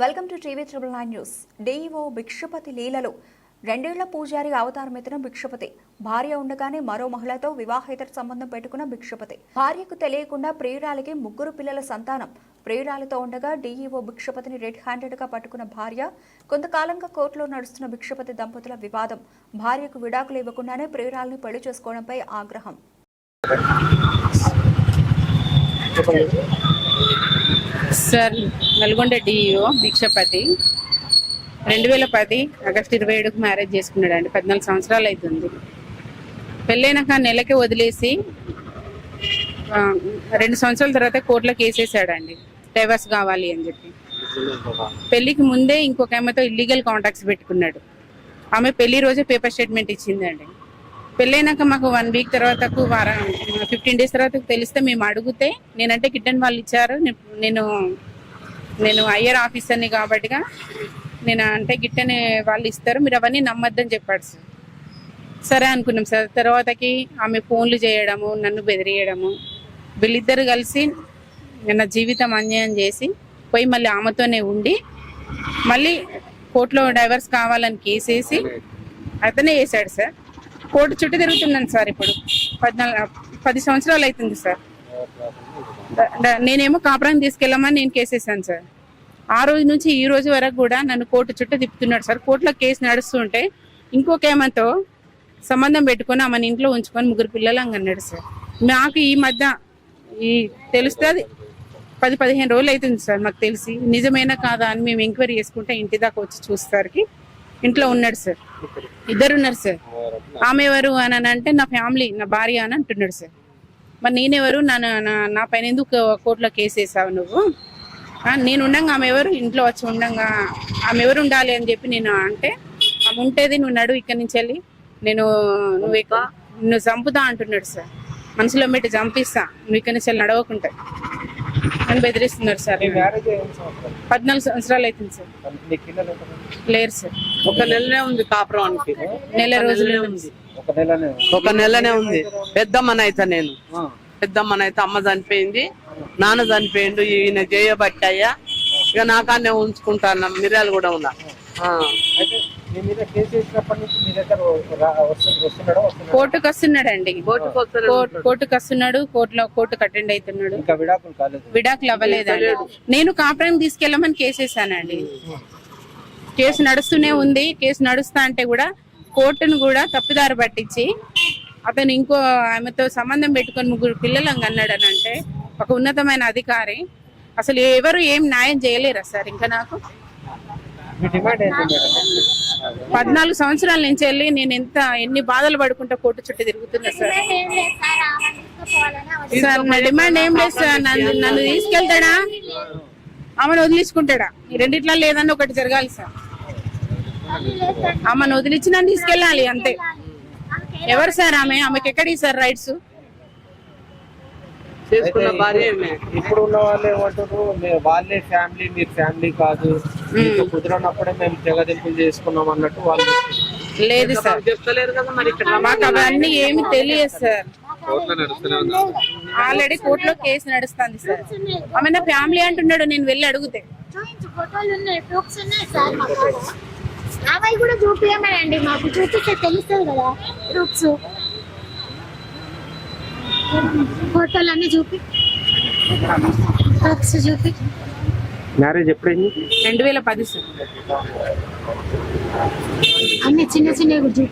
Welcome to TV triple nine news. DEO Bhikshapathi లీలలో. రెండేళ్ళ పూజారి అవతారమెత్తిన భిక్షపతి. భార్య ఉండగానే మరో మహిళతో వివాహేతర సంబంధం పెట్టుకున్న భిక్షపతి. భార్యకు తెలియకుండా ప్రియురాలికి ముగ్గురు పిల్లల సంతానం. ప్రియురాలతో ఉండగా డీఈఓ భిక్షపతిని రెడ్ హ్యాండెడ్గా పట్టుకున్న భార్య కొంతకాలంగా కోర్టులో నడుస్తున్న భిక్షపతి దంపతుల వివాదం. భార్యకు విడాకులు ఇవ్వకుండానే ప్రియురాలను పెళ్ళి చేసుకోవడంపై ఆగ్రహం. సార్ నల్గొండ డిఇఓ భిక్షపతి రెండు వేల పది ఆగస్టు ఇరవై ఏడుకు మ్యారేజ్ చేసుకున్నాడు అండి పద్నాలుగు సంవత్సరాలు అవుతుంది పెళ్ళైనాక నెలకి వదిలేసి రెండు సంవత్సరాల తర్వాత కోర్టులో కేసేసాడండి డైవర్స్ కావాలి అని చెప్పి. పెళ్ళికి ముందే ఇంకొక ఆమెతో ఇల్లీగల్ కాంటాక్ట్స్ పెట్టుకున్నాడు. ఆమె పెళ్ళి రోజే పేపర్ స్టేట్మెంట్ ఇచ్చిందండి. పెళ్ళైనాక మాకు వన్ వీక్ తర్వాత వారం ఫిఫ్టీన్ డేస్ తర్వాత తెలిస్తే మేము అడిగితే నేనంటే కిట్టన్ వాళ్ళు ఇచ్చారు. నేను నేను ఐఆర్ ఆఫీసర్ని కాబట్టిగా నేను అంటే గిట్టని వాళ్ళు ఇస్తారు. మీరు అవన్నీ నమ్మద్దని చెప్పాడు సార్. సరే అనుకున్నాం సార్. తర్వాతకి ఆమె ఫోన్లు చేయడము నన్ను బెదిరియడము వీళ్ళిద్దరు కలిసి నా జీవితం అన్యాయం చేసి పోయి మళ్ళీ ఆమెతోనే ఉండి మళ్ళీ కోర్టులో డైవర్స్ కావాలని కేసేసి అతనే వేసాడు సార్. కోర్టు చుట్టూ తిరుగుతున్నాను సార్ ఇప్పుడు. పద్నాలుగు పది సంవత్సరాలు అవుతుంది సార్. నేనేమో కాపురానికి తీసుకెళ్ళమని నేను కేసేసాను సార్. ఆ రోజు నుంచి ఈ రోజు వరకు కూడా నన్ను కోర్టు చుట్టూ తిప్పుతున్నాడు సార్. కోర్టులో కేసు నడుస్తుంటే ఇంకొక ఏమంతో సంబంధం పెట్టుకొని ఆమెను ఇంట్లో ఉంచుకొని ముగ్గురు పిల్లలు అన్నాడు సార్. నాకు ఈ మధ్య ఈ తెలుస్తుంది. పది పదిహేను రోజులు అవుతుంది సార్ మాకు తెలిసి. నిజమేనా కాదా అని మేము ఎంక్వైరీ చేసుకుంటే ఇంటి దాకా వచ్చి చూసేసరికి ఇంట్లో ఉన్నాడు సార్. ఇద్దరు ఉన్నారు సార్. ఆమె ఎవరు అని అంటే నా ఫ్యామిలీ నా భార్య అని అంటున్నాడు సార్. మరి నేనెవరు? నా నా- నా పైన ఎందుకు కోర్టులో కేసు వేసావు నువ్వు? నేను ఉండంగా ఆమె ఎవరు? ఇంట్లో వచ్చి ఉండంగా ఆమె ఎవరు ఉండాలి అని చెప్పి నేను అంటే ఆమె ఉంటేది నువ్వు నడు ఇక్కడి నుంచి వెళ్ళి నేను నువ్వు నువ్వు చంపుతా అంటున్నాడు సార్. మనసులో పెట్టి చంపిస్తా. నువ్వు ఇక్కడి నుంచి వెళ్ళి నడవకుంటా అని బెదిరిస్తున్నారు సార్. పద్నాలుగు సంవత్సరాలు అవుతుంది సార్? లేరు సార్. ఒక నెలనే ఉంది కాపురానికి. నెల రోజులే ఉంది. ఒక నెలనే ఉంది. ఒక నెలనే ఉంది. పెద్దమ్మనైతే నేను. పెద్దమ్మనైతే అమ్మ చనిపోయింది నాన్న చనిపోయిండు ఈయన చేయబట్టయ్యా ఇక నాకాన్నే ఉంచుకుంటాను మిర్యాలు కూడా ఉన్నా కోర్టుకు వస్తున్నాడండి. కోర్టుకు వస్తున్నాడు. కోర్టు- కోర్టుకు వస్తున్నాడు. కోర్టులో కోర్టుకు అటెండ్ అవుతున్నాడు. విడాకులు అవ్వలేదండి. నేను కాపురానికి తీసుకెళ్ళమని కేసేసానండి కేసు నడుస్తూనే ఉంది. కేసు నడుస్తా అంటే కూడా కోర్టును కూడా తప్పుదారి పట్టించి అతను ఇంకో ఆమెతో సంబంధం పెట్టుకొని ముగ్గురు పిల్లలను అన్నాడు అని అంటే ఒక ఉన్నతమైన అధికారి. అసలు ఎవరు ఏం న్యాయం చేయలేరా సార్? ఇంకా నాకు పద్నాలుగు సంవత్సరాల నుంచి వెళ్ళి నేను ఎంత ఎన్ని బాధలు పడుకుంటా కోర్టు చుట్టూ తిరుగుతున్నా సార్. సార్ నా డిమాండ్ ఏం లేదు సార్. నన్ను నన్ను తీసుకెళ్తాడా? ఆమెను వదిలించుకుంటాడా ఈ రెండిట్లో లేదని ఒకటి జరగాలి సార్. ఆమెను వదిలించి నన్ను తీసుకెళ్ళాలి అంతే. ఎవరు సార్ ఆమె? ఆమెకి ఎక్కడి సార్ రైట్స్? చేసుకున్న భార్య ఈమె. ఇప్పుడు ఉన్న వాళ్ళు ఏమంటారు? మీరు వాళ్ళే ఫ్యామిలీ మీరు ఫ్యామిలీ కాదు. మీకు కుదరనప్పుడే మేము జగదింపులు చేసుకున్నాం అన్నట్టు వాళ్ళు లేదు సార్. చెప్తలేరు కదా మరి ఇక్కడ మాకు అవన్నీ ఏమి తెలియదు సార్. ఆల్రెడీ కోర్టులో కేసు నడుస్తుంది సార్. ఆమె నా ఫ్యామిలీ అంటున్నాడు నేను వెళ్ళి అడిగితే. చూపించు ఫోటోలు ఉన్నాయి ప్రూఫ్స్ ఉన్నాయి సార్ మా కాడ అవి కూడా చూపించమనండి మాకు చూపిస్తే తెలుస్తుంది కదా ప్రూఫ్స్ ఫోటోలు అన్ని చూపి. ప్రూఫ్స్ చూపి. మ్యారేజ్ ఎప్పుడైంది? రెండు వేల పది సార్. అన్ని చిన్న చూపి